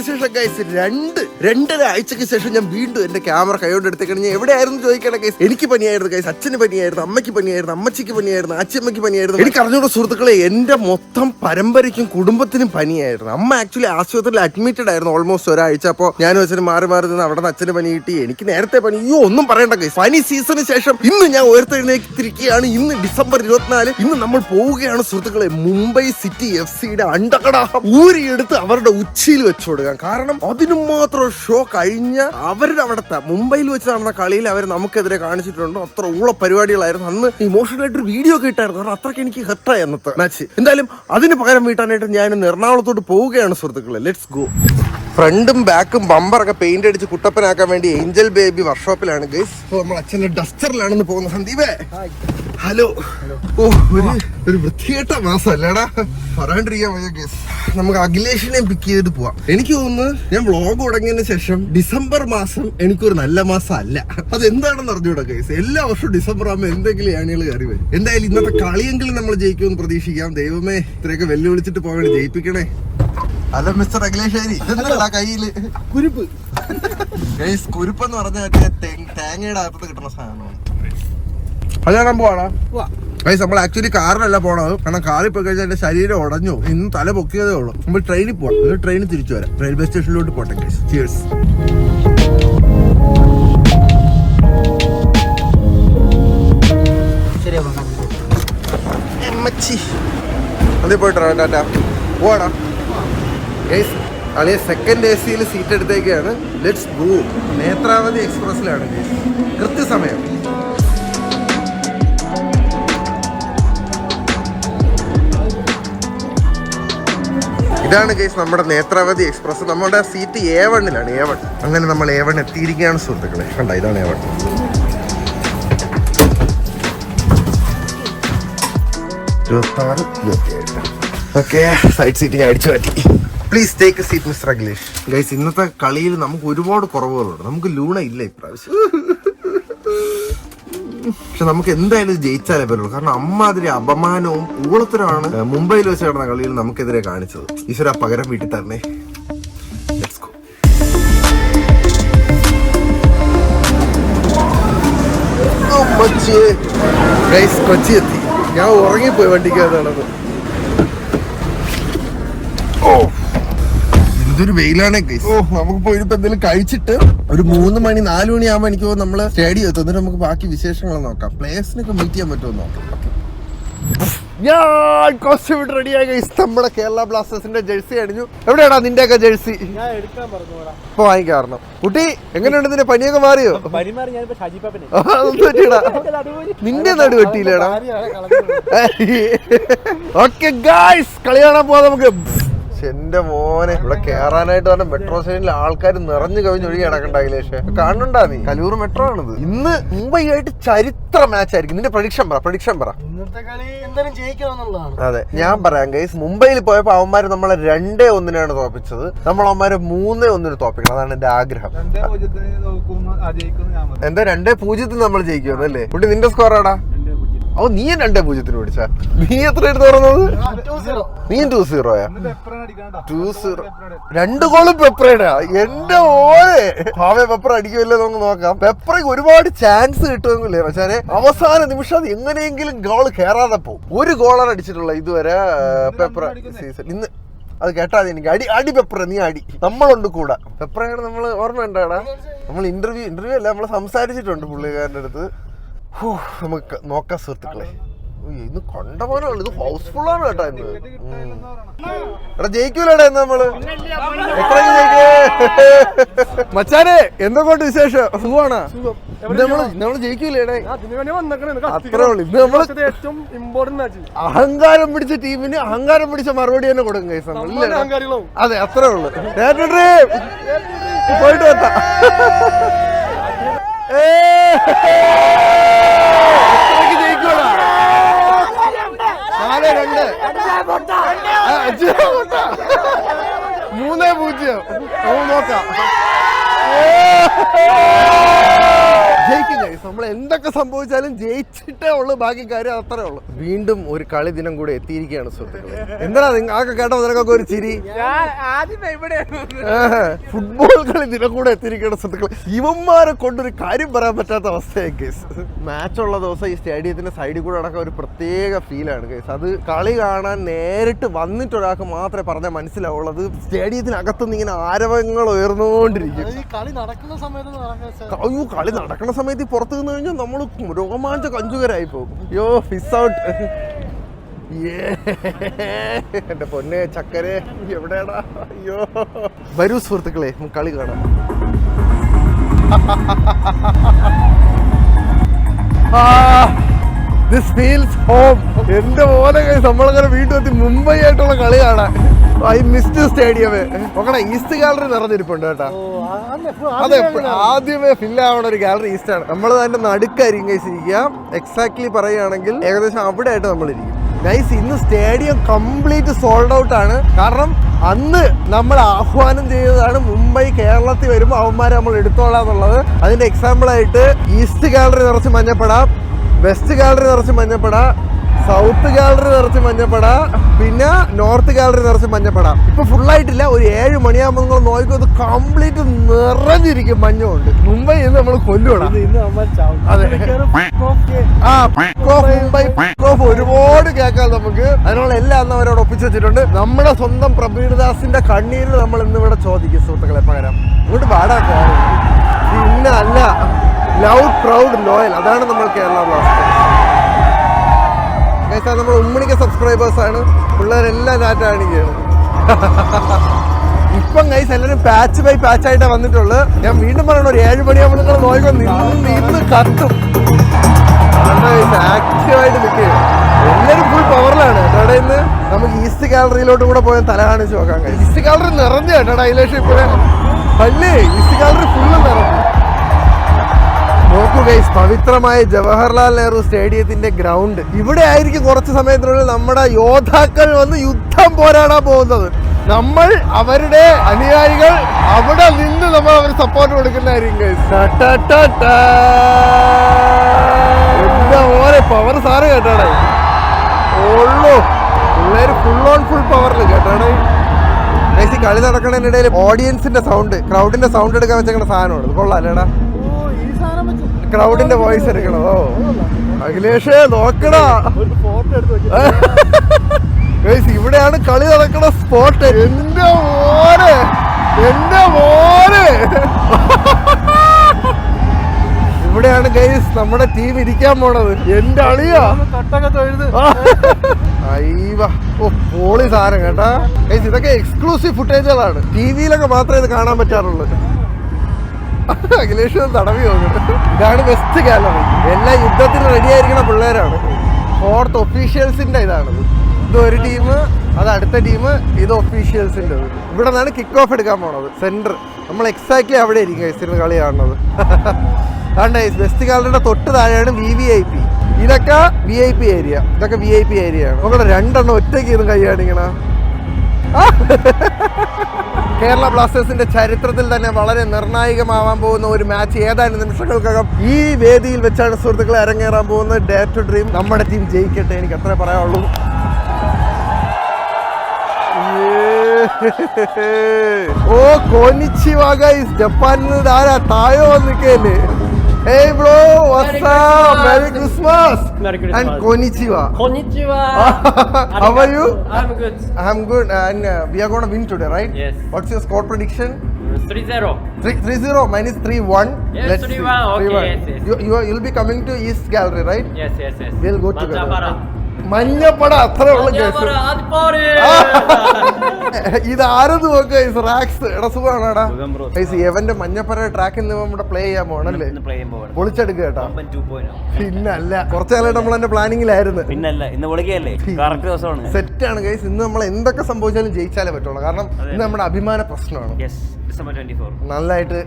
നാളുകൾക്ക് ശേഷം ഗൈസ് രണ്ട് രണ്ടര ആഴ്ചക്ക് ശേഷം ഞാൻ വീണ്ടും എന്റെ ക്യാമറ കൈകൊണ്ട് എടുത്തേക്കാണ്. ഞാൻ എവിടെയായിരുന്നു ചോദിക്കണം ഗൈസ് എനിക്ക് പനിയായിരുന്നു ഗൈസ് അച്ഛന് പനിയായിരുന്നു അമ്മയ്ക്ക് പനിയായിരുന്നു അമ്മച്ചിക്ക് പനിയായിരുന്നു അച്ഛമ്മയ്ക്ക് പനിയായിരുന്നു. എനിക്ക് അറിഞ്ഞൂടെ സുഹൃത്തുക്കളെ എന്റെ മൊത്തം പരമ്പരയ്ക്കും കുടുംബത്തിനും പനിയായിരുന്നു. അമ്മ ആക്ച്വലി ആശുപത്രിയിൽ അഡ്മിറ്റഡ് ആയിരുന്നു ഓൾമോസ്റ്റ് ഒരാഴ്ച. അപ്പോൾ ഞാൻ അച്ഛനും മാറി മാറി നിന്ന് അവിടെ നിന്ന് അച്ഛന് പനി കിട്ടി. എനിക്ക് നേരത്തെ പനി അയ്യോ ഒന്നും പറയണ്ട ഗൈസ് പനി സീസണിന് ശേഷം ഇന്ന് ഞാൻ ഉയർത്തെഴുന്നേറ്റിരിക്കുകയാണ്. ഇന്ന് ഡിസംബർ ഇരുപത്തിനാല്. ഇന്ന് നമ്മൾ പോവുകയാണ് സുഹൃത്തുക്കളെ മുംബൈ സിറ്റി എഫ് സിയുടെ അണ്ടകടാഹം. ഊരിയെടുത്ത് അവരുടെ ഉച്ചയിൽ വെച്ചു കൊടുക്കാം കാരണം അതിനു മാത്രം ഷോ കഴിഞ്ഞ അവരുടെ അവിടുത്തെ മുംബൈയിൽ വെച്ച് നടന്ന കളിയിൽ അവർ നമുക്കെതിരെ കാണിച്ചിട്ടുണ്ട്. അത്ര ഉള്ള പരിപാടികളായിരുന്നു. അന്ന് ഇമോഷണൽ ആയിട്ട് ഒരു വീഡിയോ ഒക്കെ ഇട്ടായിരുന്നു. കാരണം അത്രയ്ക്ക് എനിക്ക് ഹെട്ടായി അന്നത്തെ മാച്ച് എന്തായാലും അതിന് പകരം വീട്ടാനായിട്ട് ഞാൻ എറണാകുളത്തോട്ട് പോവുകയാണ് സുഹൃത്തുക്കളെ. ലെറ്റ്സ് ഗോ ഫ്രണ്ടും ബാക്കും ബമ്പറൊക്കെ പെയിന്റ് അടിച്ച് കുട്ടപ്പനാക്കാൻ വേണ്ടി ഏഞ്ചൽ ബേബി വർക്ക്ഷോപ്പിലാണ് ഗൈസ് നമ്മൾ അച്ഛന്റെ ഡസ്റ്ററിലാണെന്ന് പോകുന്ന സന്ദീപേ. ഹലോ. ഓ ഒരു ഒരു വൃത്തികെട്ട മാസം അല്ലേടാ പറയാണ്ടിരിക്കാൻ വയ്യ കേസ് നമുക്ക് അഖിലേഷിനെ പിക്ക് ചെയ്തിട്ട് പോവാം. എനിക്ക് തോന്നുന്നു ഞാൻ വ്ളോഗ് തുടങ്ങിയതിന് ശേഷം ഡിസംബർ മാസം എനിക്കൊരു നല്ല മാസം അല്ല അത് എന്താണെന്ന് അറിഞ്ഞൂടാ കേസ് എല്ലാ വർഷവും ഡിസംബർ ആകുമ്പോൾ എന്തെങ്കിലും ഏണികൾ കയറി വരും. എന്തായാലും ഇന്നത്തെ കളിയെങ്കിലും നമ്മൾ ജയിക്കുമെന്ന് പ്രതീക്ഷിക്കാം. ദൈവമേ ഇത്രയൊക്കെ വെല്ലുവിളിച്ചിട്ട് പോകണേ ജയിപ്പിക്കണേ. അല്ല മിസ്റ്റർ അഖിലേശ്വരി കയ്യിൽ? കുരുപ്പ്. കുരുപ്പ് കുരുപ്പെന്ന് പറഞ്ഞ മറ്റേ തേ- തേങ്ങയുടെ അകത്ത് കിട്ടുന്ന സാധനമാണ്. അത് കാണാൻ പോവാടാ ഗൈസ് നമ്മൾ ആക്ച്വലി കാറിലല്ല പോണത്. കാരണം കാറിൽ പോയി കഴിഞ്ഞാൽ എന്റെ ശരീരം ഉടഞ്ഞു ഇന്ന് തല പൊക്കിയതേ ഉള്ളൂ. നമ്മൾ ട്രെയിനിൽ പോവാം എന്നിട്ട് ട്രെയിനിൽ തിരിച്ചു വരാം. റെയിൽവേ സ്റ്റേഷനിലോട്ട് പോട്ടെ ഗൈസ് ചിയേഴ്സ് പോയിട്ടോ ടാറ്റാ പോവാടാ. ഗൈസ് അളിയ സെക്കൻഡ് എ സിയിൽ സീറ്റ് എടുത്തേക്കാണ്. ലെറ്റ്സ് ഗോ നേത്രാവതി എക്സ്പ്രസ്സിലാണ് കൃത്യസമയം. ഇതാണ് കേസ് നമ്മുടെ നേത്രാവതി എക്സ്പ്രസ്. നമ്മുടെ സീറ്റ് എ വണ്ണിലാണ് എ വൺ അങ്ങനെ നമ്മൾ എ വൺ എത്തിയിരിക്കുകയാണ് സുഹൃത്തുക്കളെ. കണ്ട ഇതാണ് A one side please take seat mister Akhilesh. Guys ഇന്നത്തെ കളിയിൽ നമുക്ക് ഒരുപാട് കുറവുകളുണ്ട്. നമുക്ക് ലൂണ ഇല്ല ഇപ്രാവശ്യം. പക്ഷെ നമുക്ക് എന്തായാലും ജയിച്ചാലേ പറ്റുള്ളൂ. കാരണം അമ്മാതിരി അപമാനവും ഊളത്തരമാണ് മുംബൈയിൽ വെച്ച് നടന്ന കളിയിൽ നമുക്കെതിരെ കാണിച്ചത്. ഈശ്വര പകരം വീട്ടിൽ തരണേ. കൊച്ചി എത്തി ഞാൻ ഉറങ്ങിപ്പോയി വണ്ടിക്കകത്ത് എന്തൊരു വെയിലാണ് ഓ നമുക്ക് പോയി ഇപ്പൊ എന്തെങ്കിലും കഴിച്ചിട്ട് ഒരു മൂന്ന് മണി നാല് മണി ആവുമ്പോ എനിക്ക് നമ്മൾ നമ്മൾ സ്റ്റേഡിയം എത്തും എന്നിട്ട് നമുക്ക് ബാക്കി വിശേഷങ്ങൾ നോക്കാം. പ്ലേയേഴ്സിനൊക്കെ മീറ്റ് ചെയ്യാൻ പറ്റുമോ നോക്കാം. ഞാൻ കോസ്റ്റ്യൂം റെഡിയായി ഗൈസ് നമ്മുടെ കേരള ബ്ലാസ്റ്റേഴ്സിന്റെ ജേഴ്സി അണിഞ്ഞു. എവിടെയാടാ നിന്റെയൊക്കെ ജേഴ്സി ഞാൻ എടുക്കാൻ പറഞ്ഞോടാ ഇപ്പൊ വാങ്ങിക്കാറണം കുട്ടി എങ്ങനെയുണ്ട് നിന്റെ പനിയൊക്കെ മാറിയോ? പറ്റിയിടാ നിന്റെ നടു വെട്ടിയില്ലേടാ? ഓക്കെ ഗായ്സ് കളി കാണാൻ പോവാ നമുക്ക്. എന്റെ മോനെ ഇവിടെ കേറാനായിട്ട് പറഞ്ഞ മെട്രോ സ്റ്റേഷനിൽ ആൾക്കാർ നിറഞ്ഞു കവിഞ്ഞ് ഒഴുകി നടക്കണ്ട അഖിലേഷ് കാണുന്നുണ്ടാ നീ? കലൂർ മെട്രോ ആണിത്. ഇന്ന് മുംബൈ ആയിട്ട് ചരിത്ര മാച്ച് ആയിരിക്കും. നിന്റെ പ്രഡിക്ഷൻ പറ പ്രഡിക്ഷൻ പറ. അതെ ഞാൻ പറയാം ഗൈസ് മുംബൈയിൽ പോയപ്പോ അവന്മാര് നമ്മളെ രണ്ടേ ഒന്നിനാണ് തോപ്പിച്ചത്. നമ്മൾ അവന്മാരെ മൂന്നേ ഒന്നിന് തോപ്പിക്കണം. അതാണ് എന്റെ ആഗ്രഹം. എന്താ രണ്ടേ പൂജ്യത്തിന് നമ്മൾ ജയിക്കുമെന്നല്ലേ കുട്ടി നിന്റെ സ്കോർ ആടാ. ഓ നീ രണ്ടേ പൂജ്യത്തിന് പിടിച്ച നീ എത്ര എടുത്ത് പറഞ്ഞത്? നീ ടു സീറോയാ ടു സീറോ രണ്ട് ഗോളും പെപ്പറയുടെ എന്റെ ഓരെ ഭാവേ പെപ്പർ അടിക്കുമല്ലോ നമുക്ക് നോക്കാം. പെപ്പറയ്ക്ക് ഒരുപാട് ചാൻസ് കിട്ടുമെന്നില്ലേ പക്ഷേ അവസാന നിമിഷം അത് എങ്ങനെയെങ്കിലും ഗോൾ കയറാതെ പോകും ഒരു ഗോളാണ് അടിച്ചിട്ടുള്ള ഇതുവരെ പെപ്പർ സീസൺ ഇന്ന് അത് കേട്ടാ മതി എനിക്ക്. അടി അടി പെപ്പറ നീ അടി. നമ്മളുണ്ട് കൂടെ. പെപ്പറയാണ് നമ്മൾ ഓർമ്മ ഉണ്ടാടാ നമ്മൾ ഇന്റർവ്യൂ ഇന്റർവ്യൂ അല്ല നമ്മൾ സംസാരിച്ചിട്ടുണ്ട് പുള്ളിക്കാരന്റെ അടുത്ത്. ഹൂ, നമുക്ക് നോക്കാം സുഹൃത്തുക്കളെ. ഇന്ന് കണ്ട കണ്ടപോലെയുള്ളു ഇത് ഹൗസ്ഫുൾ ആണ് കേട്ടോ ഇന്ന്. എടാ ജയിക്കൂലടാ ഇന്ന് നമ്മൾ? മച്ചാനെ എന്തൊക്കെ വിശേഷം? സുഖമാണ്? നമ്മൾ നമ്മൾ ജയിക്കൂലേടേ? അത്രേ ഉള്ളു. ഇന്ന് നമ്മൾ ഏറ്റവും ഇമ്പോർട്ടന്റ് മാച്ച് അഹങ്കാരം പിടിച്ച ടീമിന് അഹങ്കാരം പിടിച്ച മറുപടി തന്നെ കൊടുക്കും കൈസ് അതെ അത്രേ ഉള്ളു. പോയിട്ട് ജയിക്കൂടാ? നാല് രണ്ട്. അഞ്ച്. മൂന്നേ പൂജ്യം. നോക്കാം! ജയിക്കും. നമ്മൾ എന്തൊക്കെ സംഭവിച്ചാലും ജയിച്ചിട്ടേ ഉള്ളൂ ബാക്കി കാര്യം അത്രേ ഉള്ളു. വീണ്ടും ഒരു കളി ദിനം കൂടെ എത്തിയിരിക്കുകയാണ് സുഹൃത്തുക്കളെ. എന്താ നിങ്ങൾ ആകെ കേട്ടോ നിനക്കൊക്കെ ഒരു ചിരി? ഫുട്ബോൾ കളി ദിനം കൂടെ എത്തിയിരിക്കുകയാണ് സുഹൃത്തുക്കളെ. ഇവന്മാരെ കൊണ്ടൊരു കാര്യം പറയാൻ പറ്റാത്ത അവസ്ഥയായി കേസ് മാച്ചുള്ള ദിവസം ഈ സ്റ്റേഡിയത്തിന്റെ സൈഡിൽ കൂടെ അടക്കം ഒരു പ്രത്യേക ഫീലാണ് കേസ് അത് കളി കാണാൻ നേരിട്ട് വന്നിട്ട് ഒരാൾക്ക് മാത്രമേ പറഞ്ഞാൽ മനസ്സിലാവുള്ളത് സ്റ്റേഡിയത്തിനകത്തുനിന്ന് ഇങ്ങനെ ആരവങ്ങൾ ഉയർന്നുകൊണ്ടിരിക്കും. ഈ കളി നടക്കുന്ന സമയത്ത് അയ്യോ കളി നടക്കുന്ന സമയത്ത് പുറത്തു നിന്ന് കഴിഞ്ഞാൽ നമ്മൾ രോമാഞ്ച കഞ്ചുകരായി പോകും. അയ്യോ ഫിസ് ഔട്ട് എന്റെ പൊന്നെ ചക്കരെ എവിടെയാടാ? അയ്യോ. വരൂ സുഹൃത്തുക്കളെ കളി കാണാം. ദിസ് ഫീൽസ് ഹോം എന്റെ പോലെ നമ്മളങ്ങനെ വീട്ടിൽ എത്തി മുംബൈ ആയിട്ടുള്ള കളി കാണാൻ. I missed stadium. നോക്കണേ ഈസ്റ്റ് ഗാലറി നിറഞ്ഞിരിപ്പുണ്ട് കേട്ടോ. അതെ ആദ്യമേ ഫില്ല് ആവണ ഒരു ഗാലറി ഈസ്റ്റ് ആണ് നമ്മൾ അതിന്റെ നടുക്കായിരിക്കും ഇരിക്കുക. എക്സാക്ട്ലി പറയുകയാണെങ്കിൽ ഏകദേശം അവിടെ ആയിട്ട് നമ്മൾ ഇരിക്കും ഗൈസ് ഇന്ന് സ്റ്റേഡിയം കംപ്ലീറ്റ് സോൾഡ് ഔട്ട് ആണ്. കാരണം അന്ന് നമ്മൾ ആഹ്വാനം ചെയ്തതാണ് മുംബൈ കേരളത്തിൽ വരുമ്പോൾ അവന്മാരെ നമ്മൾ എടുത്തോളാം എന്നുള്ളത്. അതിന്റെ എക്സാമ്പിൾ ആയിട്ട് ഈസ്റ്റ് ഗാലറി നിറച്ച് മഞ്ഞപ്പെടാം. വെസ്റ്റ് ഗാലറി നിറച്ച് മഞ്ഞപ്പട. സൗത്ത് ഗാലറി നിറച്ച് മഞ്ഞപ്പട. പിന്നെ നോർത്ത് ഗാലറി നിറച്ച് മഞ്ഞപ്പട. ഇപ്പൊ ഫുൾ ആയിട്ടില്ല ഒരു ഏഴ് മണിയാകുമ്പോൾ നിങ്ങൾ നോക്കിക്കോ ഇത് കംപ്ലീറ്റ് നിറഞ്ഞിരിക്കും. മഞ്ഞുണ്ട് മുംബൈ ഇന്ന് നമ്മൾ ചാവും അതെ. ആ ഓഫ് മുംബൈ ഓഫ് ഒരുപാട് കേൾക്കാം നമുക്ക്. അതിനുള്ള എല്ലാം അന്ന് അവരോട് ഒപ്പിച്ചു വെച്ചിട്ടുണ്ട്. നമ്മുടെ സ്വന്തം പ്രബീർദാസിന്റെ കണ്ണീര് നമ്മൾ ഇന്ന് ഇവിടെ ചോദിക്കും സുഹൃത്തുക്കളെ പകരം. ഇങ്ങോട്ട് പാടാ പിന്നെ അല്ല ലൗഡ് പ്രൗഡ് ലോയൽ അതാണ് നമ്മൾ കേരള ബ്ലാസ്റ്റേഴ്സ്. ഗൈസ് നമ്മൾ ഉമ്മണിക്ക് സബ്സ്ക്രൈബേഴ്സാണ് പിള്ളേരെല്ലാം ഡാറ്റ കാണിക്കുകയാണ്. ഇപ്പം ഗൈസ് എല്ലാവരും പാച്ച് ബൈ പാച്ച് ആയിട്ടാണ് വന്നിട്ടുള്ളത് ഞാൻ വീണ്ടും പറയണ ഒരു ഏഴ് മണിയാകുമ്പോൾ നിങ്ങൾ നോക്കിക്കോ നിന്ന് നിന്ന് കത്തും. ആക്റ്റീവായിട്ട് നിൽക്കുക എല്ലാവരും ഫുൾ പവറിലാണ് കേട്ടോ ഇന്ന് നമുക്ക് ഈസ്റ്റ് ഗാലറിയിലോട്ട് കൂടെ പോയാൽ തല കാണിച്ച് നോക്കാം ഈസ്റ്റ് ഗാലറി നിറഞ്ഞ കേട്ടോ ഹൈലൈറ്റ് ഇപ്പോഴേ. അല്ലേ? East gallery full guys Jawaharlal Nehru സ്റ്റേഡിയത്തിന്റെ ground. ഇവിടെ ആയിരിക്കും കുറച്ച് സമയത്തിനുള്ളിൽ നമ്മുടെ യോദ്ധാക്കൾ വന്ന് യുദ്ധം പോരാടാൻ പോകുന്നത്. നമ്മൾ അവരുടെ അനുയായികൾ അവിടെ നിന്ന് നമ്മൾ അവർ സപ്പോർട്ട് കൊടുക്കുന്നതായിരിക്കും ഓരോ പവർ സാറ് കേട്ടാടേ? ഉള്ളൂ. പിള്ളേര് ഫുൾ ഓൺ ഫുൾ പവറിൽ കേട്ടാടേ? കളി നടക്കുന്നതിനിടയിൽ ഓഡിയൻസിന്റെ സൗണ്ട് ക്രൗഡിന്റെ സൗണ്ട് എടുക്കാൻ വെച്ചേക്കുന്ന സാധനമാണ്. കൊള്ളാം വെച്ചു ക്രൗഡിന്റെ വോയിസ് എടുക്കണോ? അഖിലേഷേ നോക്കടാ. ഇവിടെയാണ് കളി നടക്കുന്ന സ്പോട്ട് എന്റെ മോനെ എന്റെ മോനെ. ഇവിടെയാണ് ഗൈസ് നമ്മുടെ ടീം ഇരിക്കാൻ പോണത്. എന്റെ അളിയാ. അയ്യവ. ഓ പോളി സാധനം കേട്ടാ. ഗൈസ് ഇതൊക്കെ എക്സ്ക്ലൂസീവ് ഫുട്ടേജുകളാണ് ടി വിയിലൊക്കെ മാത്രമേ ഇത് കാണാൻ പറ്റാറുള്ളൂ. അഖിലേഷ് തടവി തോന്നുന്നു ഇതാണ് വെസ്റ്റ് ഗാലറി എല്ലാ യുദ്ധത്തിന് റെഡി ആയിരിക്കുന്ന പിള്ളേരാണ്. ഫോർത്ത് ഒഫീഷ്യൽസിന്റെ ഇതാണ്. ഇത് ഒരു ടീം അത് അടുത്ത ടീം ഇത് ഒഫീഷ്യൽസിന്റെ ഇവിടെ നിന്നാണ് കിക്ക് ഓഫ് എടുക്കാൻ പോണത്. സെന്റർ നമ്മൾ എക്സാക്ട്ലി അവിടെ guys ഇരുന്ന് കളി കാണുന്നത്. അതുകൊണ്ട് വെസ്റ്റ് ഗാലറിയുടെ തൊട്ട് താഴെയാണ് വി വി ഐ പി ഇതൊക്കെ വി ഐ പി ഏരിയ ഇതൊക്കെ വി ഐ പി ഏരിയ ആണ്. നമ്മുടെ രണ്ടെണ്ണം ഒറ്റയ്ക്ക് ഇരുന്ന് കൈ കാണിക്കണ. കേരള ബ്ലാസ്റ്റേഴ്സിന്റെ ചരിത്രത്തിൽ തന്നെ വളരെ നിർണായകമാവാൻ പോകുന്ന ഒരു മാച്ച് ഏതാനും നിമിഷങ്ങൾക്കകം ഈ വേദിയിൽ വെച്ചാണ് സുഹൃത്തുക്കളെ അരങ്ങേറാൻ പോകുന്നത്. ഡേ ടു ഡ്രീം നമ്മുടെ ടീം ജയിക്കട്ടെ എനിക്ക് അത്രേ പറയാനുള്ളൂ. ഓ കോനിച്ചി വാഗ ജപ്പാനിൽ നിന്ന് ആരാ? തായോ നിൽക്കല്ലേ Hey bro, what's Merry up? Christmas. Merry Christmas. Merry Christmas. And konnichiwa. Konnichiwa. How are you? I'm good. I'm good and uh, we are going to win today, right? Yes. What's your score prediction? 3-0. 3 3-0 minus 3-1. Yes, 3-1, okay, yes, yes. You, you, you'll be coming to East Gallery, right? Yes, yes, yes. We'll go together. Manjapara. മഞ്ഞപ്പട അത്രേ ഉള്ള case. ഇത് ആരത് നോക്കുക റാക്സ് എടാ സുഖമാണോടാ. എവന്റെ മഞ്ഞപ്പറ ട്രാക്കിൽ നിന്ന് നമ്മുടെ play ചെയ്യാൻ പോകണല്ലേ പൊളിച്ചെടുക്കുക കേട്ടോ. 2.0. പിന്നല്ല കുറച്ചു കാലമായിട്ട് നമ്മൾ എന്റെ പ്ലാനിങ്ങിലായിരുന്നു പിന്നല്ല ഇന്ന് വിളിക്കല്ലേ കറക്റ്റ് ദിവസമാണ്. സെറ്റാണ് ഗൈസ് ഇന്ന് നമ്മൾ എന്തൊക്കെ സംഭവിച്ചാലും ജയിച്ചാലേ പറ്റുള്ളൂ. കാരണം ഇന്ന് നമ്മുടെ അഭിമാന പ്രശ്നമാണ്. യെസ് നല്ലായിട്ട് നല്ലതായിട്ട്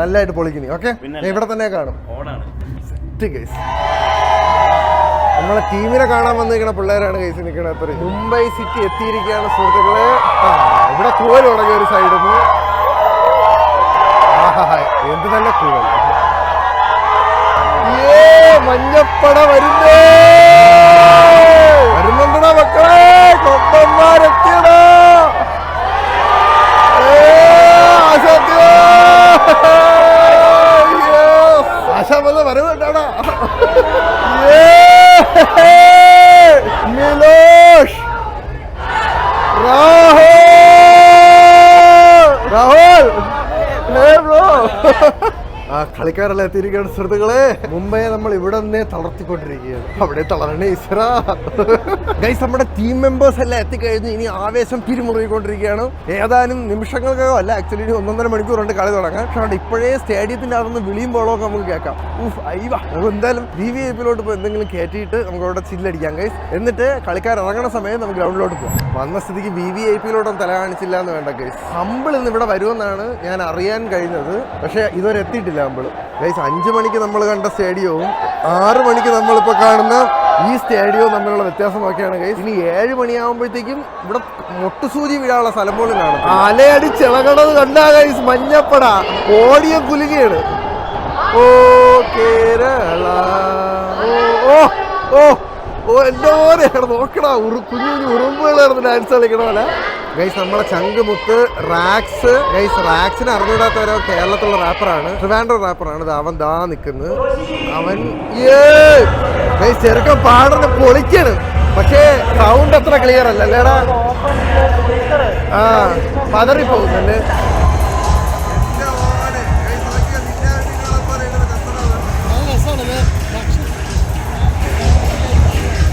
നല്ലതായിട്ട് പൊളിക്കുന്നു. ഓക്കെ ഇവിടെ തന്നെ കാണും. ഓണാണ് സെറ്റ് ഗൈസ് നമ്മളെ ടീമിനെ കാണാൻ വന്നിരിക്കുന്ന പിള്ളേരാണ് കൈസ് നിൽക്കുന്നത് അത്ര മുംബൈ സിറ്റി എത്തിയിരിക്കുകയാണ് സുഹൃത്തുക്കളെ. ഇവിടെ കൂവൽ തുടങ്ങിയ ഒരു സൈഡിൽ നിന്ന് എന്ത് നല്ല കൂവൽ. മഞ്ഞപ്പട വരുന്നേ. വരുന്നുണ്ടടാ മക്കളെ കൊമ്പന്മാരെത്തിയടാ ആശാമത വരവുണ്ടാടാ Milos Rahul Rahul hey bro ആ കളിക്കാരെല്ലാം എത്തിയിരിക്കുകയാണ് സുഹൃത്തുക്കളെ. മുംബൈയെ നമ്മൾ ഇവിടെ നിന്നേ തളർത്തിക്കൊണ്ടിരിക്കുകയാണ്. അവിടെ തളരണേ ഈശ്വരാ. ഗൈസ് നമ്മുടെ ടീം മെമ്പേഴ്സ് എല്ലാം എത്തിക്കഴിഞ്ഞ് ഇനി ആവേശം പിരിമുറുകിക്കൊണ്ടിരിക്കുകയാണ് ഏതാനും നിമിഷങ്ങൾക്കകം അല്ല ആക്ച്വലി ഇനി ഒന്നൊന്നര മണിക്കൂറുണ്ട് കളി തുടങ്ങാൻ. പക്ഷേ അവിടെ ഇപ്പോഴേ സ്റ്റേഡിയത്തിന്റെ അകത്തുനിന്ന് വിളിയും ബോളൊക്കെ നമുക്ക് കേൾക്കാം. ഉഫ് അയ്യ നമുക്ക് എന്തായാലും വി വി ഐ പിയിലോട്ട് ഇപ്പോൾ എന്തെങ്കിലും കയറ്റിയിട്ട് നമുക്ക് അവിടെ ചില്ലടിക്കാം ഗൈസ് എന്നിട്ട് കളിക്കാർ ഇറങ്ങണ സമയം നമുക്ക് ഗ്രൗണ്ടിലോട്ട് പോകാം വന്ന സ്ഥിതിക്ക് വി വി ഐ പിയിലോട്ടും തല കാണിച്ചില്ല എന്ന് വേണ്ട കേസ് ഹമ്പിൾ ഇന്ന് ഇവിടെ വരുമെന്നാണ് ഞാൻ അറിയാൻ കഴിഞ്ഞത്. പക്ഷേ ഇതുവരെ എത്തിയിട്ടില്ല ഹമ്പിൾ ഗൈസ് അഞ്ച് മണിക്ക് നമ്മൾ കണ്ട സ്റ്റേഡിയവും ആറ് മണിക്ക് നമ്മളിപ്പോൾ കാണുന്ന ഈ സ്റ്റേഡിയവും തമ്മിലുള്ള വ്യത്യാസം നോക്കിയാണ് ഗൈസ് ഇനി ഏഴ് മണിയാകുമ്പോഴത്തേക്കും ഇവിടെ മുട്ടുസൂചി വീഴാനുള്ള സ്ഥലം പോലും കാണും അലയടി ചിളകണത് കണ്ടാ ഗൈസ് മഞ്ഞപ്പട. ഓടിയ കുലുകയാണ് ഓ കേരള. ഓ ഓ. ഓ എടാ നോക്കടാ ഉറു കുഞ്ഞു കുഞ്ഞു ഉറുമ്പുകളായിരുന്നു ഡാൻസ് കളിക്കണ പോലെ ഗൈസ് നമ്മളെ ചങ്ക് മുത്ത് റാക്സ് ഗൈസ് റാക്സിന് അറിഞ്ഞൂടാത്ത ഒരു കേരളത്തിലുള്ള റാപ്പറാണ് ട്രിവാൻഡ്രോ റാപ്പറാണ് ഇത് അവൻ ദാ നിൽക്കുന്നത് അവൻ ഗൈസ് ചെറുക്കൻ പാടുന്ന പൊളിക്കാണ്. പക്ഷേ സൗണ്ട് അത്ര ക്ലിയർ അല്ല. അല്ലേടാ? ആ പതറിപ്പോകുന്നല്ലേ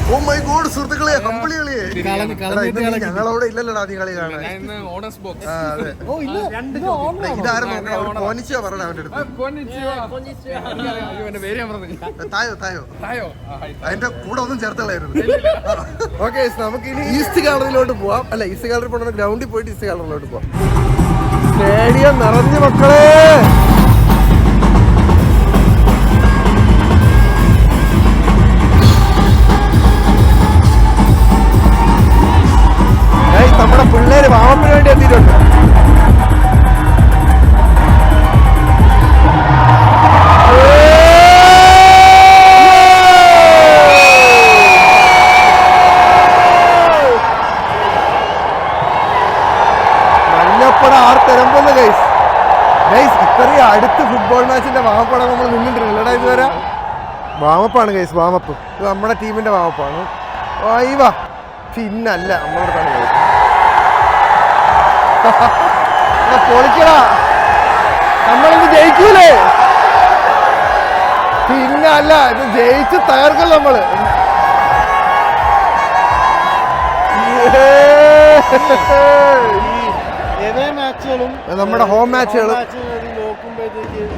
ഓ മൈ ഗോഡ് സുഹൃത്തുക്കളെ കമ്പിളി കളിയെ എടാ, ഇന്ന് നീ ഞങ്ങളവിടെ ഇല്ലല്ലോടാ നീ കളി കാണാൻ. ആ, അതെ. ദേ, ഇതാരും നോക്കണം? പോനിച്ചോ പറയണ അവന്റെ അടുത്ത്. തായോ തായോ? അതിന്റെ കൂടെ ഒന്നും ചേർത്തളായിരുന്നു ഓക്കെ നമുക്ക് ഇനി ഈസ്റ്റ് ഗാലറിയിലോട്ട് പോവാം. അല്ല ഈസ്റ്റ് ഗാലറി പോകണം ഗ്രൗണ്ടിൽ പോയിട്ട് ഈസ്റ്റ് ഗാലറിയിലോട്ട് പോവാം. സ്റ്റേഡിയം നിറഞ്ഞു മക്കളെ. അടുത്ത് ഫുട്ബോൾ മാച്ചിന്റെ വാമപ്പാണ് നമ്മൾ നിന്നിട്ടില്ലടാ ഇതുവരെ. വാമപ്പാണ് കേസ് വാമപ്പ്. ഇത് നമ്മുടെ ടീമിന്റെ വാമപ്പാണ്. വാ. പിന്നല്ല നമ്മളോട് തന്നെ എടാ, പൊളിക്കടാ. നമ്മളിത് ജയിക്കൂലേ? പിന്നല്ല ഇത് ജയിച്ച് തകർക്കും നമ്മൾ? ഏതേ മാച്ചുകളും നമ്മുടെ ഹോം മാച്ചുകൾ നോക്കുമ്പോഴത്തേക്ക്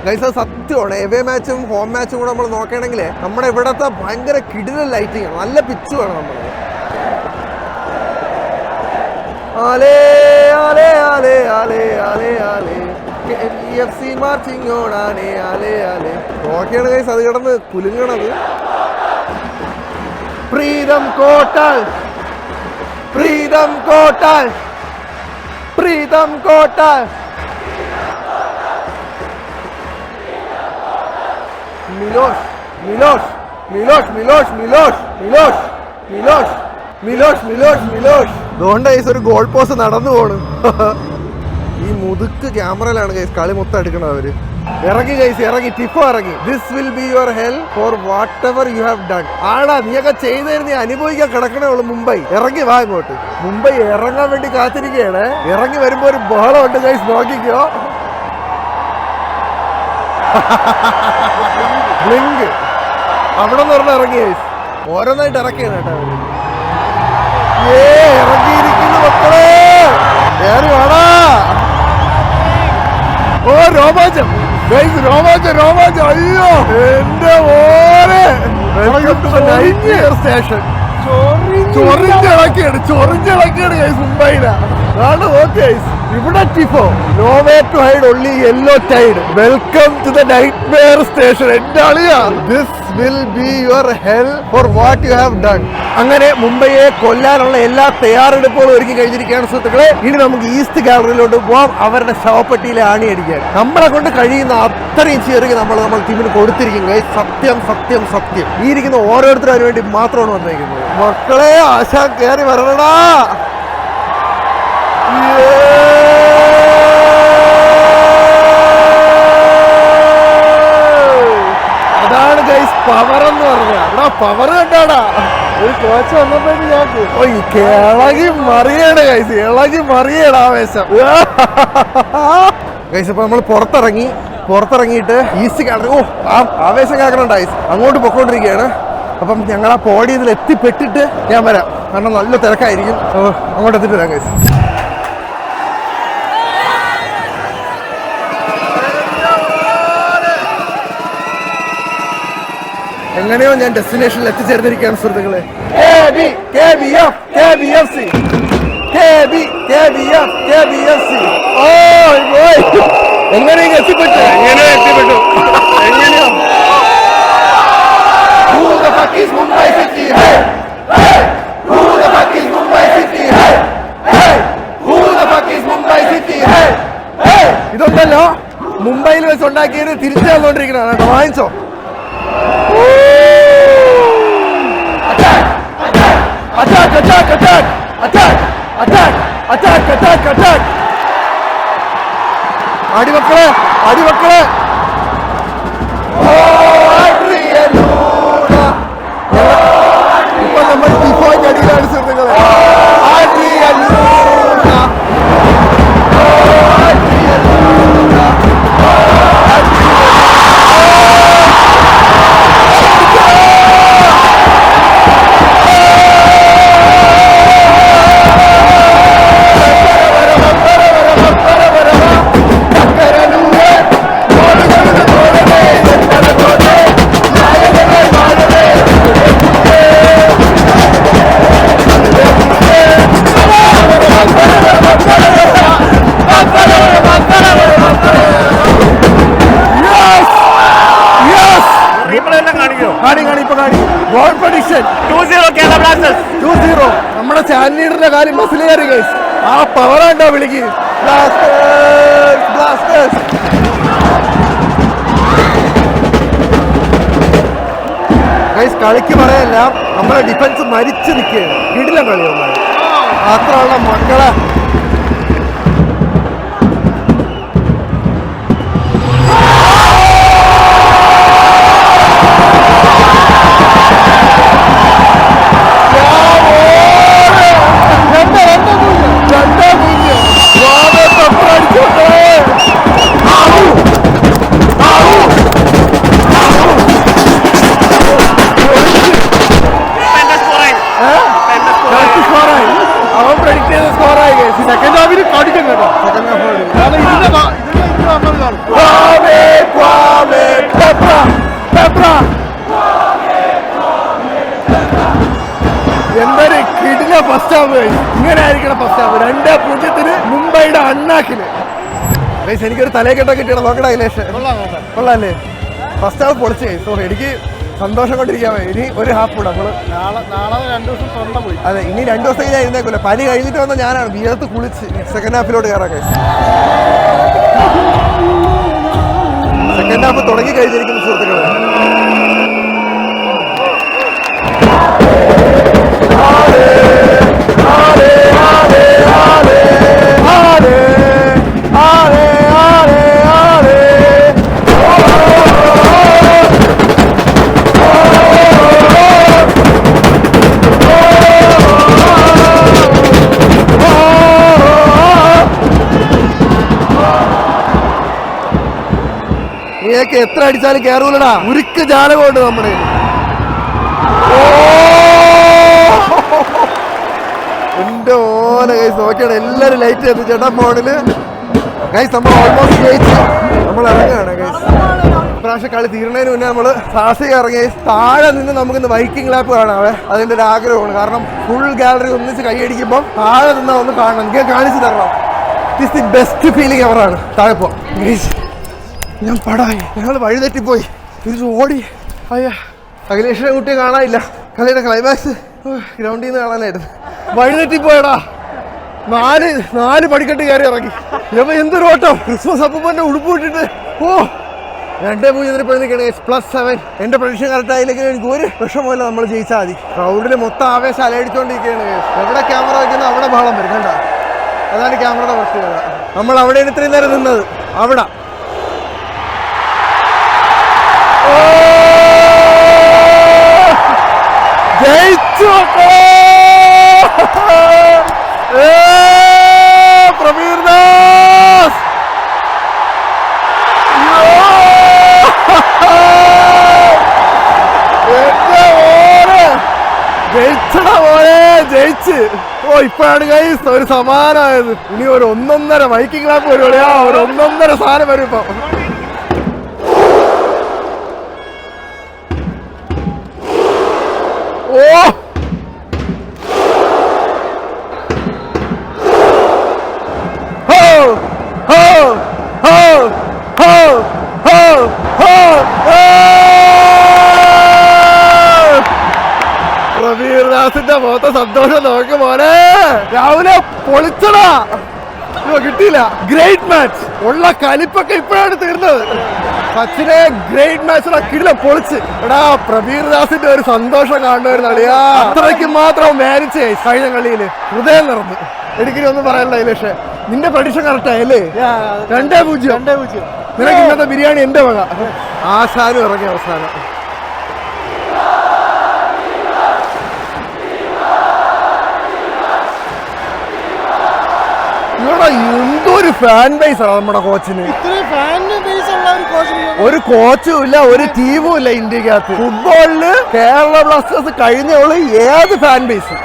ഗൈസ് സത്യമാണ്. എവേ മാച്ചും ഹോം മാച്ചും കൂടെ നമ്മൾ നോക്കുകയാണെങ്കിൽ നമ്മുടെ ഇവിടത്തെ ഭയങ്കര കിടിലൻ ലൈറ്റിംഗ് ആണ്. നല്ല പിച്ചുമാണ് നമ്മൾ ആലേ ഗൈസ് അത് കിടന്ന് കുലുങ്ങണത്. പ്രീതം കോട്ടാൽ പ്രീതം കോട്ടാൽ പ്രീതം കോട്ടാൽ മിലോഷ് മിലോഷ് മിലോഷ് മിലോഷ് മിലോഷ് മിലോഷ് മിലോഷ് മിലോഷ് മിലോഷ് മിലോഷ് അതുകൊണ്ട് ഗൈസ് ഒരു ഗോൾ പോസ്റ്റ് നടന്നു പോണ്. ഈ മുതുക്ക് ക്യാമറയിലാണ് ഗൈസ് കളി മൊത്തം എടുക്കണം അവർ. ഇറങ്ങി ഗൈസ് ഇറങ്ങി ടിഫോ ഇറങ്ങി. This will be your hell for whatever you have done ആടാ നീയൊക്കെ ചെയ്തതിന് നീ അനുഭവിക്കാൻ കിടക്കണേ ഉള്ളൂ മുംബൈ. ഇറങ്ങി വാ ഇങ്ങോട്ട്. മുംബൈ ഇറങ്ങാൻ വേണ്ടി കാത്തിരിക്കുകയാണ്. ഇറങ്ങി വരുമ്പോ ഒരു ബഹളമുണ്ട് ഗൈസ് നോക്കിക്കോ. ബ്ലിങ്ക് അവിടെ നിന്ന് പറഞ്ഞ ഇറങ്ങി. ഗൈസ് ഓരോന്നായിട്ട് ഇറക്കിയാണ് കേട്ടോ ഏ ഇറങ്ങിയിരിക്കുന്നു മക്കളെ. ഏറി വാടാ. ഓ രോമാഞ്ചം. ഗൈസ് രോമാഞ്ചം രോമാഞ്ചം. അയ്യോ എന്റെ ഓരെ സ്റ്റേഷൻ ചൊറിഞ്ഞിളക്കിയാണ് ചൊറിഞ്ഞിളക്കിയാണ് ഗൈസ് മുംബൈയിലാണ് അതാണ് ഓക്കെ ഇവിടെ tifo. No way to hide only yellow tide welcome to the nightmare station എന്റെ അളിയാ this will be your hell for what you have done അങ്ങനെ മുംബൈയെ കൊല്ലാനുള്ള എല്ലാ തയ്യാറെടുപ്പുകളും ഒരുക്കി കഴിഞ്ഞിരിക്കുകയാണ് സുഹൃത്തുക്കളെ. ഇനി നമുക്ക് ഈസ്റ്റ് ഗാലറിയിലോട്ട് പോവാം. അവരുടെ ശവപ്പെട്ടിയിലെ ആണി അടിക്കാൻ. നമ്മളെ കൊണ്ട് കഴിയുന്ന അത്രയും ചെറിയ നമ്മൾ നമ്മൾ ടീമിന് കൊടുത്തിരിക്കും. സത്യം സത്യം സത്യം. ഈ ഇരിക്കുന്ന ഓരോരുത്തരും അതിന് വേണ്ടി മാത്രമാണ് വന്നിരിക്കുന്നത്. മക്കളെ ആശാ കയറി വരണടാ അതാണ് ഗൈസ് പവർ എന്ന് പറഞ്ഞ. പവർ കണ്ടാടാ. ഒരു കോച്ച് വന്നപ്പോഴേക്ക് ഞാൻ ഓ ഇളകി മറിയണേ കൈസ് ഇളകി മറിയണ ആവേശം. കൈസ് ഇപ്പൊ നമ്മൾ പുറത്തിറങ്ങി പുറത്തിറങ്ങിയിട്ട് ഈസ്റ്റ് ഗാലറി ഓ ആ ആവേശം കേൾക്കണുണ്ട് ഐസ് അങ്ങോട്ട് പൊക്കോണ്ടിരിക്കുകയാണ്. അപ്പം ഞങ്ങൾ ആ പോടിയതിൽ എത്തിപ്പെട്ടിട്ട് ഞാൻ വരാം. കാരണം നല്ല തിരക്കായിരിക്കും. അങ്ങോട്ട് എത്തിയിട്ട് വരാം ഗൈസ് എങ്ങനെയോ ഞാൻ ഡെസ്റ്റിനേഷനിൽ എത്തിച്ചേർന്നിരിക്കുകയാണ് സുഹൃത്തുക്കളെ. എങ്ങനെയും എത്തിപ്പെട്ടു. എങ്ങനെയോ എത്തിപ്പെട്ടു. എങ്ങനെയോ. Who the fuck is Mumbai City? Hey! Hey! Who Attack, attack, attack! Attack! Attack! Attack, attack, attack! അടിമക്കളെ അടിമക്കളെ ഇപ്പൊ നമ്മൾ ഡിഫോയിന്റെ അടിയിലാണ് സുഹൃത്തുക്കളെ വിളിക്ക്. ബ്ലാസ്റ്റേഴ്സ് ബ്ലാസ്റ്റേഴ്സ് കളിക്ക് പറയല്ല നമ്മളെ ഡിഫൻസ് മരിച്ചു നിൽക്കുകയാണ്. കിടിലം കളിയൊന്നാണ് മാത്രമുള്ള മക്കളെ. Kwame, Pepra, Pepra. എന്തൊരു കിടില ഫസ്റ്റ് ഹാഫ് ഇങ്ങനെ ആയിരിക്കണം ഫസ്റ്റ് ഹാഫ് രണ്ട് പൂജ്യത്തിന് മുംബൈയുടെ അണ്ണാക്കിൽ. ഗൈസ് എനിക്കൊരു തലയെക്കെട്ട കിട്ടിയാണ് നോക്കടാ നോക്കാം കൊള്ളാല്ലേ? ഫസ്റ്റ് ഹാഫ് പൊളിച്ച്. സോ എനിക്ക് സന്തോഷം കൊണ്ടിരിക്കാൻ ഇനി ഒരു ഹാഫ് കൂടെ നമ്മൾ അതെ ഇനി രണ്ടു ദിവസം കഴിഞ്ഞാൽ ഇരുന്നേക്കൂല പനി കഴിഞ്ഞിട്ട് വന്ന ഞാനാണ്. വീരത്ത് കുളിച്ച് സെക്കൻഡ് ഹാഫിലോട്ട് കയറാം ഗൈസ് സെക്കൻഡ് ഹാഫ് തുടങ്ങി കഴിഞ്ഞിരിക്കുന്നു സുഹൃത്തുക്കളെ. എത്ര അടിച്ചാലും കയറൂലടാ ഉരുക്ക് ജാലകമുണ്ട് നമ്മുടെ! എന്റെ ഓനെ കൈസ് നോക്കിയാണ് എല്ലാരും ലൈറ്റ് എത്തിച്ചേട്ടാ ഫോണിൽ. കൈസ് നമ്മൾ ഓൾമോസ്റ്റ് ജയിച്ച്. നമ്മൾ ഇറങ്ങുകയാണ് കൈസ് പ്രാവശ്യം കളി തീരുന്നതിന് മുന്നേ നമ്മൾ സാഹസിക ഇറങ്ങി. താഴെ നിന്ന് നമുക്കിന്ന് വൈക്കിംഗ് ലാപ്പ് കാണാവേ അതിന്റെ ഒരു ആഗ്രഹമാണ്. കാരണം ഫുൾ ഗാലറി ഒന്നിച്ച് കൈയടിക്കുമ്പോൾ താഴെ നിന്നാ ഒന്ന് കാണണം. എനിക്ക് കാണിച്ചു തരണം. ഇറ്റ് ദി ബെസ്റ്റ് ഫീലിംഗ് എവറാണ് താഴെ പോ ഗൈസ് ഞാൻ പടായി ഞങ്ങൾ വഴിതെറ്റിപ്പോയി തിരിച്ച് ഓടി. അയ്യ. അഖിലേഷിനെ കുട്ടിയെ കാണാനില്ല. കളിയുടെ ക്ലൈമാക്സ് ഗ്രൗണ്ടിൽ നിന്ന് കാണാനായിരുന്നു. വഴിതെറ്റിപ്പോയടാ നാല് നാല് പടിക്കെട്ട് കയറി ഇറങ്ങി. ഇപ്പൊ എന്തൊരു ഓട്ടം. ക്രിസ്മസ് അപ്പൂപ്പന്റെ ഉടുപ്പ് ഇട്ടിട്ട്. ഓ. രണ്ടേ പൂജ്യത്തിന് പോയി നിൽക്കണേ പ്ലസ് സെവൻ എന്റെ പ്രതീക്ഷ കറക്റ്റ് ആയില്ലെങ്കിൽ എനിക്ക് ഒരു വിഷമമില്ല നമ്മൾ ജയിച്ചാൽ മതി. ക്രൗഡിൽ മൊത്തം ആവേശം അലയടിച്ചുകൊണ്ടിരിക്കുകയാണ് എവിടെ ക്യാമറ വയ്ക്കുന്നത് അവിടെ ബഹളം വരും കണ്ട? അതാണ് ക്യാമറയുടെ പ്രത്യേകത. നമ്മൾ അവിടെയാണ് ഇത്രയും നേരം നിന്നത്. അവിടെ. ജയിച്ചു പ്രവീർ ജയിച്ച്! ഓ ഇപ്പോഴാണ് കൈസ് ഒരു സമാനമായത്. ഇനി ഒരു ഒന്നൊന്നര മൈക്കിംഗ് ക്ലാപ്പ് പരിപാടിയാ ഒരു ഒന്നൊന്നര സാധനം വരും ഇപ്പൊ. പ്രവീർദാസിന്റെ മുഖത്തെ സന്തോഷം നോക്ക് മോനെ. രാവിലെ പൊളിച്ചടാ. കിട്ടിയില്ല. ഗ്രേറ്റ് മാച്ച് ഉള്ള കലിപ്പൊക്കെ ഇപ്പോഴാണ് തീർന്നത്. സച്ചിനെ ഗ്രേറ്റ് മാച്ചറ കിടില പൊളിച്ച്. എടാ പ്രബീർ ദാസിന്റെ ഒരു സന്തോഷം കാണുമായിരുന്നു അളിയാ അത്രയ്ക്ക് മാത്രം മാനിച്ചേ കഴിഞ്ഞ കളിയിൽ. ഹൃദയം നിറഞ്ഞു. എനിക്കിനി ഒന്നും പറയാനില്ല ഇലേഷേ നിന്റെ പ്രഡിഷൻ കറക്റ്റ് ആയല്ലേ രണ്ടേ പൂജ്യം. രണ്ടേ പൂജ്യം. നിനക്ക് ഇന്നത്തെ ബിരിയാണി എന്റെ വക. ആശാനും ഇറങ്ങിയ അവസാനം. ഇവിടെ ഒരു ഫാൻ ബേസ് ആണ് നമ്മുടെ കോച്ചിന് ഇത്രയും ഒരു കോച്ചും ഇല്ല ഒരു ടീമും ഇല്ല ഇന്ത്യക്കകത്ത്. ഫുട്ബോളിൽ കേരള ബ്ലാസ്റ്റേഴ്സ് കഴിഞ്ഞോൾ ഏത് ഫാൻ ബേസ്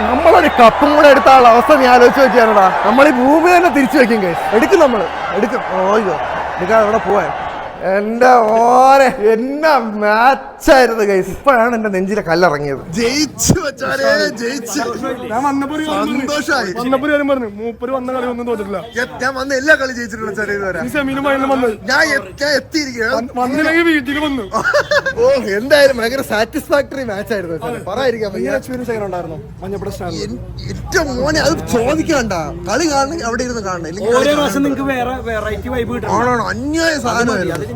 നമ്മളൊരു കപ്പും കൂടെ എടുത്താലുള്ള അവസ്ഥ നീ ആലോചിച്ച് വെക്കാനടാ നമ്മൾ ഈ ഭൂമി തന്നെ തിരിച്ചു വെക്കും കേസ് എടുക്കും നമ്മൾ. എടുക്കും. ഓയ്യോ എടുക്കാതെ അവിടെ പോവാൻ. എന്റെ ഓരെ എന്നാ മാച്ചായിരുന്നു ഗൈസ് ഇപ്പോഴാണ് എന്റെ നെഞ്ചിലെ കല്ലിറങ്ങിയത്. ജയിച്ചു ഞാൻ വന്നപ്പോ ഒരു കാര്യം പറഞ്ഞു. സന്തോഷമായി വന്നപ്പോ ഒരു കാര്യം പറഞ്ഞു. മൂപ്പര് വന്ന കളി ഒന്നും ഞാൻ വന്ന എല്ലാ കളി ജയിച്ചിട്ടുണ്ട് ചെറിയ ഈ സെമീനും ഫൈനലും വന്നത് ഞാൻ എ- ഞാൻ എത്തിയിരിക്കുകയാണ്. വന്നില്ലെങ്കിൽ വീട്ടിൽ വന്നു. ഓ എന്തായാലും ഭയങ്കര സാറ്റിസ്ഫാക്ടറി മാച്ച് ആയിരുന്നു. സാറേ. പറയാതിരിക്കാൻ വയ്യ. എക്സ്പീരിയൻസ് എങ്ങനെ ഉണ്ടായിരുന്നു? മഞ്ഞപ്പുറ സ്റ്റാൻഡ് എൻ- ഏറ്റവും മോനെ അത് ചോദിക്കണ്ട. കളി കാണണെങ്കിൽ അവിടെ ഇരുന്ന് കാണണം. ഓരോ പ്രാവശ്യം നിങ്ങൾക്ക് വേറെ വെറൈറ്റി വൈബ് കിട്ടണം. അന്യായ സാധനമായിരുന്നു.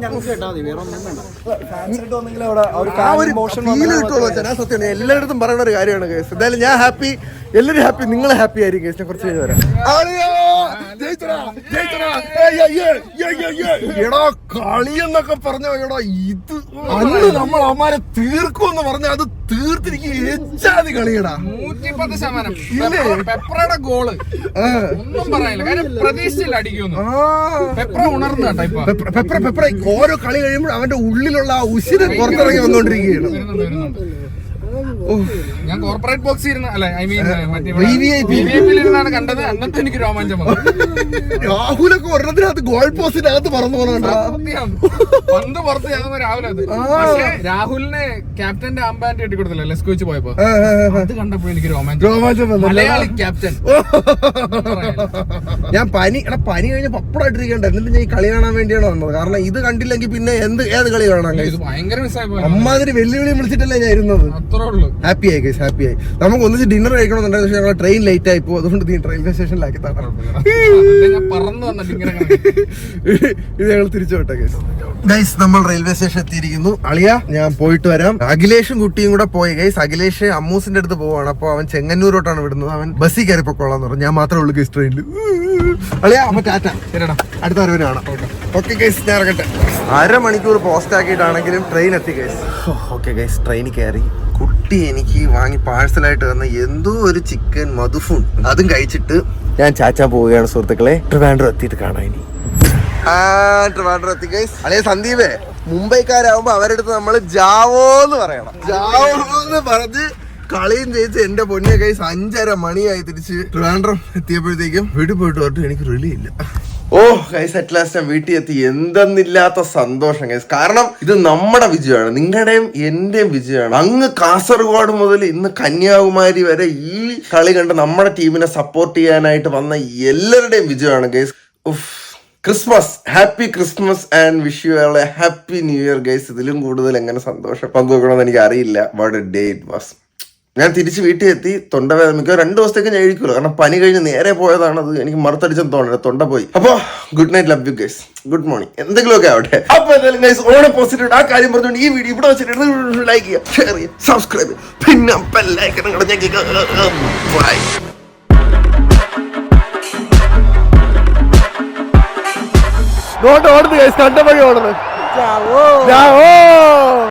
എല്ലായിടത്തും പറയുന്ന ഒരു കാര്യമാണ് കേസ് എന്തായാലും ഞാൻ ഹാപ്പി എല്ലാവരും ഹാപ്പി നിങ്ങൾ ഹാപ്പി ആയിരിക്കും. കേസ് ഞാൻ കുറച്ച് കഴിഞ്ഞ് വരാം. എടാ കളി എന്നൊക്കെ പറഞ്ഞ എടാ ഇത് അന്ന് നമ്മൾ അമ്മാരെ തീർക്കും എന്ന് പറഞ്ഞ അത് തീർത്തിരിക്കും. എച്ചാതി കളിയടാ. നൂറ്റിപ്പത്ത് ശതമാനം. ഇല്ലേ? ഗോൾ ഒന്നും പറയാനില്ല കാര്യം അടിക്കുന്നു പെപ്പറ ഉണർന്നു കേട്ടോ പെപ്പറ പെപ്ര ഓരോ കളി കഴിയുമ്പോൾ അവന്റെ ഉള്ളിലുള്ള ആ ഉശിരം പുറത്തിറങ്ങി വന്നോണ്ടിരിക്കുകയാണ്. ഞാൻ കോർപ്പറേറ്റ് ബോക്സ് ഇരുന്ന അല്ലെ ഐ മീൻ ഇരുന്നാണ് കണ്ടത്. അന്നത്തെ എനിക്ക് രോമാഞ്ചം വന്നു. രാഹുലൊക്കെ ഒരെണ്ണത്തിനകത്ത് ഗോൾ പോസ്റ്റിനകത്ത് പറന്നു സത്യം. പന്ത് പുറത്ത് ഞാൻ രാഹുൽ അത്. രാഹുലിനെ ക്യാപ്റ്റന്റെ അമ്പാൻഡ് കെട്ടി കൊടുത്തില്ല ലെസ്കോ വെച്ച് പോയപ്പോ? അത് കണ്ടപ്പോ എനിക്ക് രോമാഞ്ചം രോമാഞ്ചം. മലയാളി ക്യാപ്റ്റൻ ഞാൻ പനി എടാ പനി കഴിഞ്ഞ പപ്പടായിട്ടിരിക്കണ്ട എന്നിട്ട് ഞാൻ ഈ കളി കാണാൻ വേണ്ടിയാണ് വന്നത്. കാരണം ഇത് കണ്ടില്ലെങ്കിൽ പിന്നെ എന്ത് ഏത് കളി കാണാൻ അമ്മാതിരി വെല്ലുവിളി വിളിച്ചിട്ടല്ലേ ഞാൻ ഇരുന്നത്? അത്രേ ഉള്ളൂ. ഹാപ്പി ആയി ഗൈസ് ഹാപ്പി ആയി. നമുക്ക് ഒന്നിച്ച് ഡിന്നർ കഴിക്കണമെന്നുണ്ടെങ്കിൽ പക്ഷേ ഞങ്ങൾ ട്രെയിൻ ലേറ്റ് ആയി പോകും. അതുകൊണ്ട് നീ റെയിൽവേ സ്റ്റേഷനിലാക്കി തരണം. ഇത് ഞങ്ങൾ തിരിച്ചു വിട്ടെ ഗൈസ് ഗൈസ് നമ്മൾ റെയിൽവേ സ്റ്റേഷൻ എത്തിയിരിക്കുന്നു. അളിയ ഞാൻ പോയിട്ട് വരാം. അഖിലേഷും കുട്ടിയും കൂടെ പോയി ഗൈസ് അഖിലേഷ് അമ്മൂസിന്റെ അടുത്ത് പോവാണ്. അപ്പൊ അവൻ ചെങ്ങന്നൂരോട്ടാണ് വിടുന്നത്. അവൻ ബസ്സിൽ കയറി പൊക്കോളാന്ന് പറഞ്ഞു. ഞാൻ മാത്രമേ ഉള്ളൂ ഗൈസ് ട്രെയിനിൽ അളിയ അപ്പൊ ടാറ്റ. ശരിടാ അടുത്ത വരവിന് കാണാം ഓക്കെ ഗൈസ് ഞാൻ ഇറങ്ങട്ടെ. അരമണിക്കൂർ പോസ്റ്റ് ആക്കിയിട്ടാണെങ്കിലും ട്രെയിൻ എത്തി ഗൈസ് ഓക്കെ ഗൈസ് ട്രെയിനിൽ കയറി. കുട്ടി എനിക്ക് വാങ്ങി പാഴ്സലായിട്ട് തന്ന എന്തോ ഒരു ചിക്കൻ മധുഫുൺ. അതും കഴിച്ചിട്ട് ഞാൻ ചാച്ചാ പോവുകയാണ് സുഹൃത്തുക്കളെ. ട്രിവാൻഡ്രം എത്തിയിട്ട് കാണാം ഇനി. ആ ട്രിവാൻഡ്രം എത്തി ഗൈസ് അല്ലേ സന്ദീപേ മുംബൈക്കാരാകുമ്പോ അവരെടുത്ത് നമ്മൾ ജാവോ എന്ന് പറയണം. ജാവോ എന്ന് പറഞ്ഞ് കളിയും ജയിച്ച് എന്റെ പൊന്നെ കൈസ് അഞ്ചര മണിയായി തിരിച്ച് ട്രിവാൻഡ്രം എത്തിയപ്പോഴത്തേക്കും വീട്ടിൽ പോയിട്ട് പറഞ്ഞിട്ട് എനിക്ക് റിലി ഇല്ല. ഓ ഗൈസ് അറ്റ് ലാസ്റ്റ് ഞാൻ വീട്ടിൽ എത്തി. എന്തെന്നില്ലാത്ത സന്തോഷം ഗൈസ് കാരണം ഇത് നമ്മുടെ വിജയമാണ്. നിങ്ങളുടെയും എന്റെയും വിജയമാണ്. അങ്ങ് കാസർഗോഡ് മുതൽ ഇന്ന് കന്യാകുമാരി വരെ ഈ കളി കണ്ട് നമ്മുടെ ടീമിനെ സപ്പോർട്ട് ചെയ്യാനായിട്ട് വന്ന എല്ലാവരുടെയും വിജയമാണ് guys uff. Christmas happy Christmas and wish you a happy new year guys ഇതിലും കൂടുതൽ എങ്ങനെ സന്തോഷം പങ്കുവെക്കണമെന്ന് എനിക്ക് അറിയില്ല what a day it was ഞാൻ തിരിച്ച് വീട്ടിൽ എത്തി തൊണ്ടവേദന മിക്ക രണ്ട് ദിവസത്തേക്ക് ഞാൻ എഴുതിക്കുള്ളൂ കാരണം പനി കഴിഞ്ഞ് നേരെ പോയതാണ് അത് എനിക്ക് മറുത്തടിച്ചെന്ന് തോന്നുന്നത് തൊണ്ട പോയി. അപ്പൊ good night love you guys good morning എന്തെങ്കിലുമൊക്കെ ആവട്ടെ. അപ്പൊ എന്തായാലും ഗൈസ് ഓണ പോസിറ്റീവ് ആ കാര്യം പറഞ്ഞുകൊണ്ട് ഈ വീഡിയോ ഇവിടെ വെച്ചിട്ട് ലൈക്ക് ചെയ്യുക ഷെയർ ചെയ്യുക സബ്സ്ക്രൈബ് ചെയ്യുക. പിന്നെ ഞെക്കിക്കുക ബൈ ഓടുന്നു ഗൈസ് കണ്ടപ്പോഴേ ഓടുന്നു